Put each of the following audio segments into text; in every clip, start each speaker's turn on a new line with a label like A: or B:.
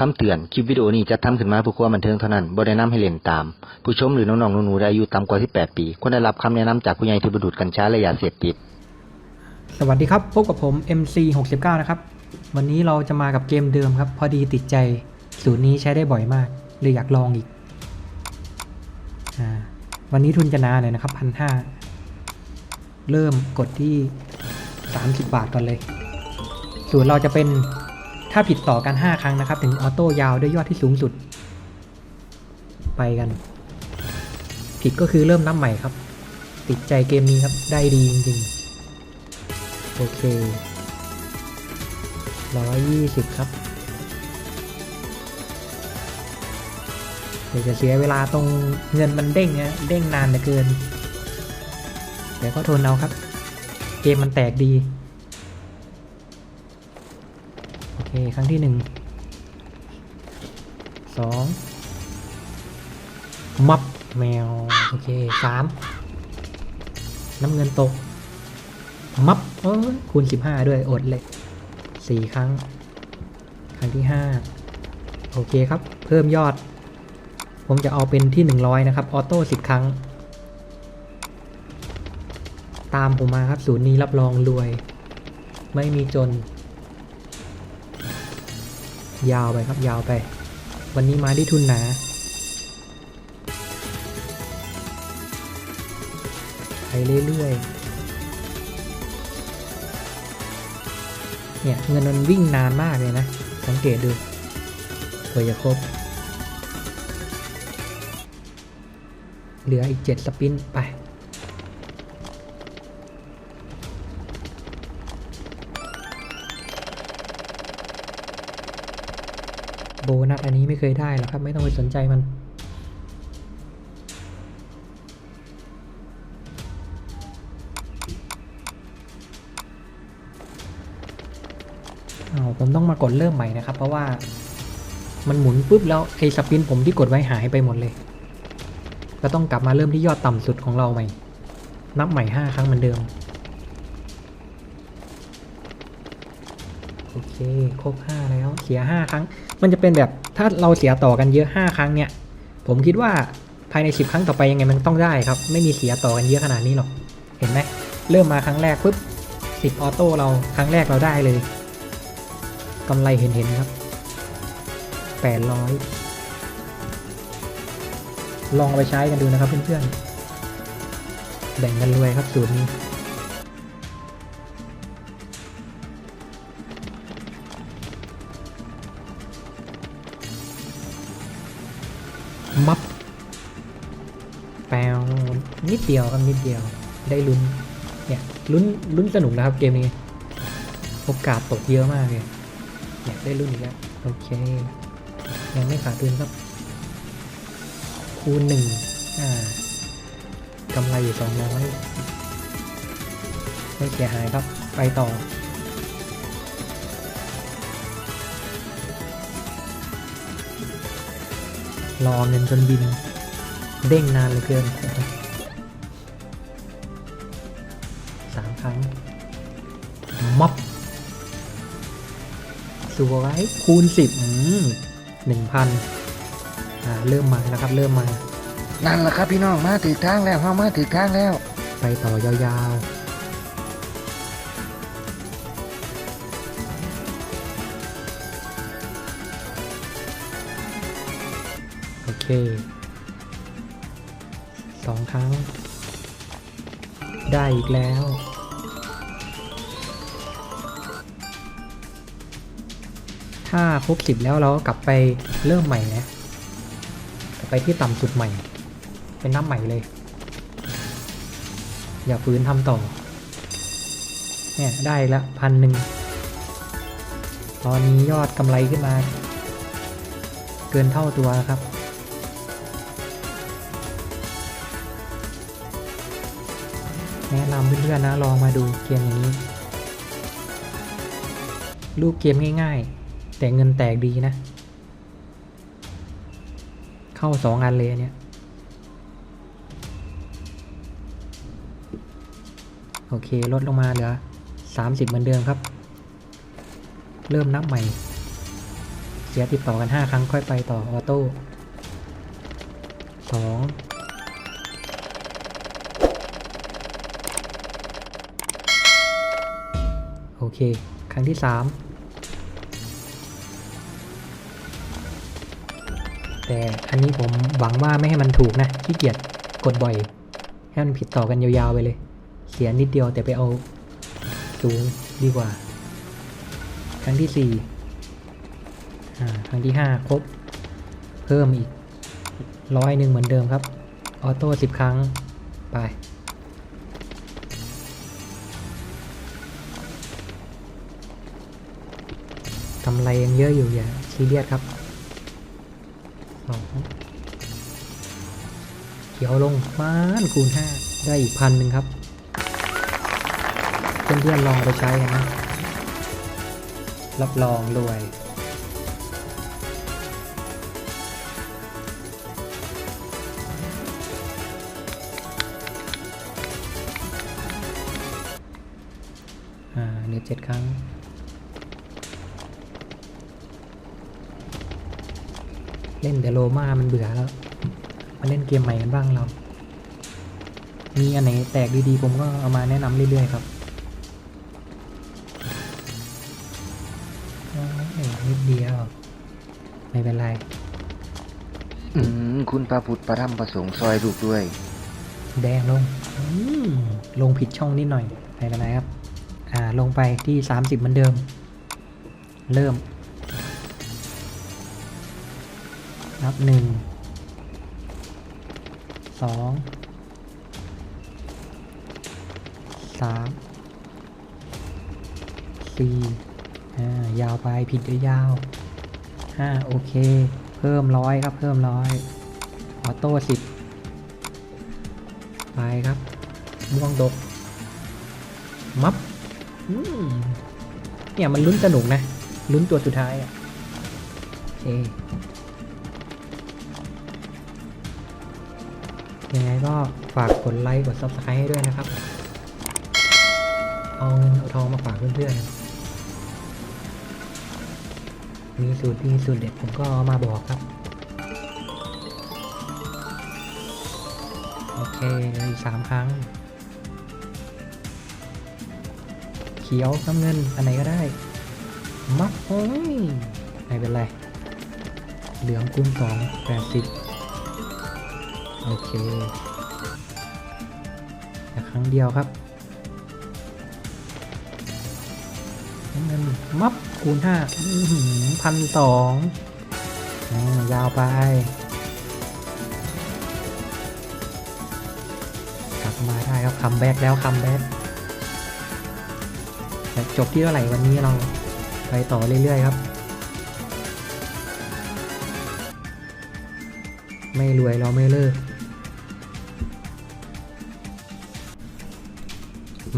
A: คำเตือน คลิปวิดีโอนี้จะทำขึ้นมาเพื่อความบันเทิงเท่านั้นบ่ได้นำให้เล่นตาม ผู้ชมหรือน้องๆหนูๆที่อายุต่ำกว่า 18 ปี ควรได้รับคำแนะนำจากผู้ใหญ่ที่บรรดุดกัญชาและยาเสพติด
B: สวัสดีครับ พบกับผม MC 69นะครับ วันนี้เราจะมากับเกมเดิมครับ พอดีติดใจ สูตรนี้ใช้ได้บ่อยมากเลยอยากลองอีกอวันนี้ทุนจะนาหน่อยนะครับพันห้าเริ่มกดที่ 30 บาทก่อนเลย สูตรเราจะเป็น ถ้าผิดต่อกัน 5 ครั้งนะครับ ถึงออโต้ยาวด้วยยอดที่สูงสุด ไปกัน ผิดก็คือเริ่มนับใหม่ครับ ติดใจเกมนี้ครับ ได้ดีจริงๆ โอเคร้อยยี่สิบครับเดี๋ยวจะเสียเวลาตรงเงินมันเด้งนี่ยเด้งนานเหลือเกินเดี๋ยวก็ทนเอาครับ เกมมันแตกดี เค ครั้งที่หนึ่งสองมับแมว โอเคสามน้ำเงินตก มับเอ้ยคูณ15ด้วย อดเลยสี่ครั้ง ครั้งที่5โอเคครับ เพิ่มยอด ผมจะเอาเป็นที่100นะครับ ออโต้10ครั้ง ตามผมมาครับ ศูนย์นี้รับรองรวย ไม่มีจน ยาวไปครับยาวไป วันนี้มาที่ทุนหนาไปเรื่อยๆ เนี่ยเงินมันวิ่งนานมากเลยนะ สังเกตดูเพื่อจะครบ เหลืออีก 7 สปินไป โบนัสอันนี้ไม่เคยได้หรอกครับ ไม่ต้องไปสนใจมันอ้าวผมต้องมากดเริ่มใหม่นะครับ เพราะว่ามันหมุนปุ๊บแล้วไอ้สปินผมที่กดไว้หายไปหมดเลย ก็ต้องกลับมาเริ่มที่ยอดต่ำสุดของเราใหม่ นับใหม่ 5 ครั้งเหมือนเดิม โอ เคครบ5แล้วเสีย 5 ครั้ง มันจะเป็นแบบถ้าเราเสียต่อกันเยอะ 5 ครั้งเนี่ย ผมคิดว่าภายใน 10 ครั้งต่อไปยังไงมันต้องได้ครับ ไม่มีเสียต่อกันเยอะขนาดนี้หรอก เห็นไหมเริ่มมาครั้งแรกปุ๊บ10ออโต้เราครั้งแรกเราได้เลยกำไรเห็นเห็นๆครับแปดร้อยลองไปใช้กันดูนะครับเพื่อนๆ แบ่งกันรวยครับสูตรนี้ มับแปวนิดเดียวครับนิดเดียว ได้ลุ้น เนี่ยลุ้นลุ้นสนุกนะครับเกมนี้ โอกาสตกเยอะมากเลยอยากได้รุ่นอีกแล้วโอเค ยังไม่ขาดทุนครับ คูณหนึ่งอ่ากำไรอยู่สองร้อยไม่เสียหายครับ ไปต่อ รอเงินจนบิน เด้งนานเหลือเกินสามครั้งมับสวยคูณสิบหนึ่งพันอ่าเริ่มมาแล้วครับ เริ่มมา
A: นั่นแหละครับพี่น้องมาถึงทางแล้วเฮามาถึงทางแล้ว
B: ไปต่อยาวๆ สองครั้ง ได้อีกแล้ว ถ้าครบสิบแล้วเรากลับไปเริ่มใหม่นะ กลับไปที่ต่ำสุดใหม่ เป็นน้ำใหม่เลย อย่าฝืนทำต่อ เนี่ยได้ละพันหนึ่งตอนนี้ยอดกำไรขึ้นมา เกินเท่าตัวครับ แนะนำเพื่อนๆนะลองมาดูเกมอย่างนี้ลูกเกมง่ายๆ แต่เงินแตกดีนะ เข้าสองอันเลยเนี่ย โอเคลดลงมาเหลือ 30 เหมือนเดิมครับ เริ่มนับใหม่ เสียติดต่อกัน 5 ครั้งค่อยไปต่อออโต้สอง โอเค ครั้งที่สามแต่อันนี้ผมหวังว่าไม่ให้มันถูกนะขี้เกียจกดบ่อย ให้มันผิดต่อกันยาวๆไปเลย เสียนิดเดียวแต่ไปเอาสูงดีกว่า ครั้งที่สี่ครั้งที่ห้าครบ เพิ่มอีกร้อยหนึ่งเหมือนเดิมครับ ออโต้สิบครั้งไปำไรยังเยอะอยู่อย่าซีเรียสครับสองเขียวลงมานคูณห้าได้อีกพันหนึ่งครับ เพื่อนๆลองไปใช้กันนะ รับรองรวยอ่าเหลือเจ็ดครั้ง เล่นแต่โลมามันเบื่อแล้ว มาเล่นเกมใหม่กันบ้างเรา มีอันไหนแตกดีๆ ผมก็เอามาแนะนำเรื่อยๆครับโอ้ยนิดเดียว ไม่เป็นไร
A: อืมคุณพระพุทธพระธรรมพระสงฆ์ซอยลูกด้วย
B: แดงลงอืมลงผิดช่องนิดหน่อยไม่เป็นไรครับ อ่า ลงไปที่ 30เหมือนเดิม เริ่ม นับหนึ่งสองสามสี่อ่ายาวไปผิดก็ยาวห้าโอเค เพิ่มร้อยครับเพิ่มร้อยออโต้สิบไปครับม่วงดก มับเนี่ยมันลุ้นสนุกนะ ลุ้นตัวสุดท้ายอะโอเค ยังไงก็ฝากกดไลค์กด Subscribe ให้ด้วยนะครับ เอาเงินเอาทองมาฝากเพื่อนๆ มีสูตรดีสูตรเด็ดผมก็เอามาบอกครับ โอเคอีกสามครั้ง เขียวน้ำเงิน อันไหนก็ได้ มัดโอ้ยไม่เป็นไร เหลืองคูณสองแปดสิบ โอเคแต่ครั้งเดียวครับเงินมับคูณห้าพันสองยาวไป กลับมาได้ครับคัมแบ็กแล้วคัมแบ็กแต่จบที่เท่าไหร่วันนี้เราไปต่อเรื่อยๆครับ ไม่รวยเราไม่เลิก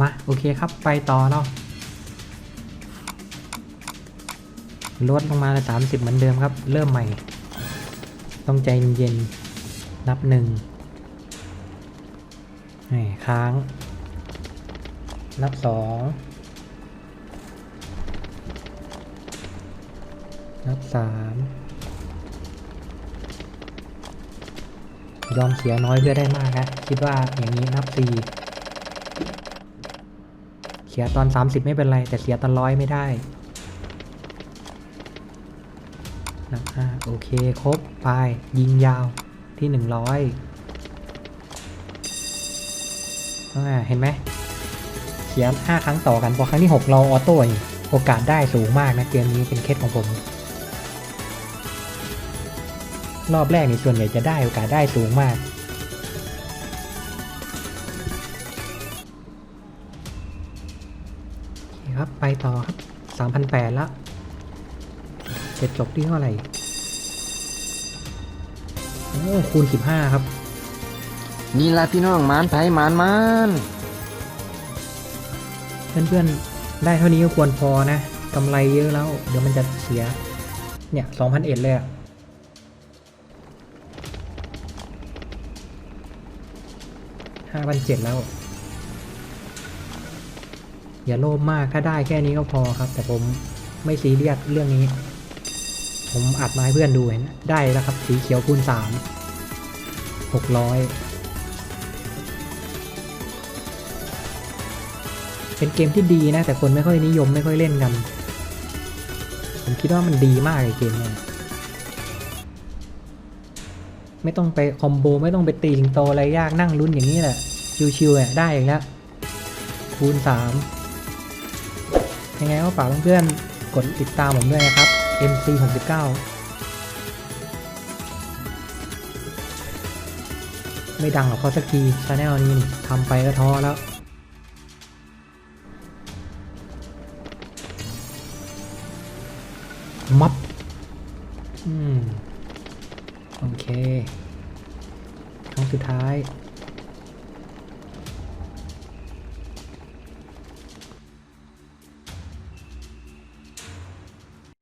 B: มา โอเคครับไปต่อเนาะลดลงมาละสามสิบเหมือนเดิมครับ เริ่มใหม่ ต้องใจเย็นๆนับหนึ่งค้าง นับสองนับสามยอมเสียน้อยเพื่อได้มากนะคิดว่าอย่างนี้นับสี่ เสียตอน 30 ไม่เป็นไร แต่เสียตอนร้อยไม่ได้นับห้าโอเค ครบ ไป ยิงยาวที่ 100อ่าเห็นไหมเสียห้าครั้งต่อกันพอครั้งที่ 6 เราออโต้อีกโอกาสได้สูงมากนะ เกมนี้เป็นเคสของผม รอบแรกนี่ส่วนใหญ่จะได้โอกาสได้สูงมาก โอเคครับไปต่อครับ3,800ละเสร็จจบที่เท่าไหร่โอ้คูณ15ครับ
A: นี่ละพี่น้องหมานไผมานมาน
B: เพื่อนๆ ได้เท่านี้ก็ควรพอนะกำไรเยอะแล้ว เดี๋ยวมันจะเสีย เนี่ย2,000เอ็ดเลยอะห้าพันเจ็ดแล้ว อย่าโลภมากถ้าได้แค่นี้ก็พอครับ แต่ผมไม่ซีเรียสเรื่องนี้ ผมอัดมาให้เพื่อนดูเห็นได้แล้วครับ สีเขียวคูณสามหกร้อยเป็นเกมที่ดีนะ แต่คนไม่ค่อยนิยมไม่ค่อยเล่นกัน ผมคิดว่ามันดีมากเลยเกมนี่ยไม่ต้องไปคอมโบไม่ต้องไปตีสิงโตอะไรยากนั่งลุ้นอย่างนี้แหละ ชิวๆอะได้อย่างเงี้ยคูณสาม ยังไงก็ฝากเพื่อนๆกดติดตามผมด้วยนะครับ MC 69ไม่ดังหรอกเขาสักทีชาแนลนี้ทำไปก็ท้อแล้วมับอืม โอเค ครั้งสุดท้าย